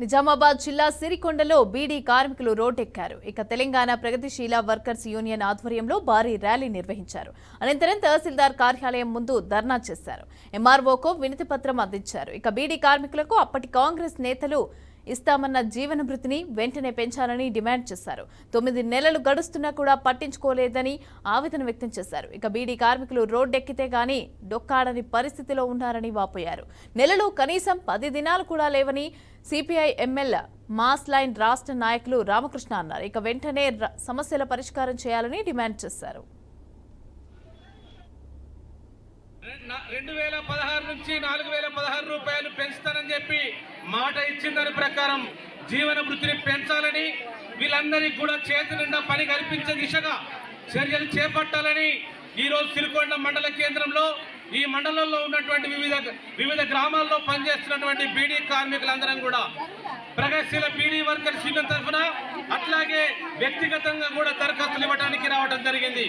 నిజామాబాద్ జిల్లా సిరికొండలో బీడీ కార్మికులు రోడ్డెక్కారు. ఇక తెలంగాణ ప్రగతిశీల వర్కర్స్ యూనియన్ ఆధ్వర్యంలో భారీ ర్యాలీ నిర్వహించారు. అనంతరం తహసీల్దార్ కార్యాలయం ముందు ధర్నా చేశారు. ఎంఆర్ఓకు వినతి పత్రం అందించారు. ఇక బీడీ కార్మికులకు అప్పటి కాంగ్రెస్ నేతలు ఇస్తామన్న జీవన భృతిని వెంటనే పెంచాలని డిమాండ్ చేశారు. తొమ్మిది నెలలు గడుస్తున్నా కూడా పట్టించుకోలేదని ఆవేదన వ్యక్తం చేశారు. ఇక బీడీ కార్మికులు రోడ్డెక్కితే గానీ డొక్కాడని పరిస్థితిలో ఉన్నారని వాపోయారు. నెలలో కనీసం పది దినాలు కూడా లేవని సిపిఐ ఎమ్మెల్యే మాస్ లైన్ రాష్ట్ర నాయకులు రామకృష్ణ అన్నారు. ఇక వెంటనే సమస్యల పరిష్కారం చేయాలని డిమాండ్ చేశారు. రెండు వేల పదహారు నుంచి నాలుగు వేల పదహారు రూపాయలు పెంచుతానని చెప్పి మాట ఇచ్చిందని ప్రకారం జీవన వృత్తిని పెంచాలని వీళ్ళందరికీ కూడా చేతి నిండా పని కల్పించే దిశగా చర్యలు చేపట్టాలని ఈరోజు సిరికొండ మండల కేంద్రంలో ఈ మండలంలో ఉన్నటువంటి వివిధ వివిధ గ్రామాల్లో పనిచేస్తున్నటువంటి బీడీ కార్మికులందరం కూడా ప్రగతిశీల బీడీ వర్కర్స్ యూనియన్ తరఫున అట్లాగే వ్యక్తిగతంగా కూడా దరఖాస్తులు ఇవ్వడానికి రావడం జరిగింది.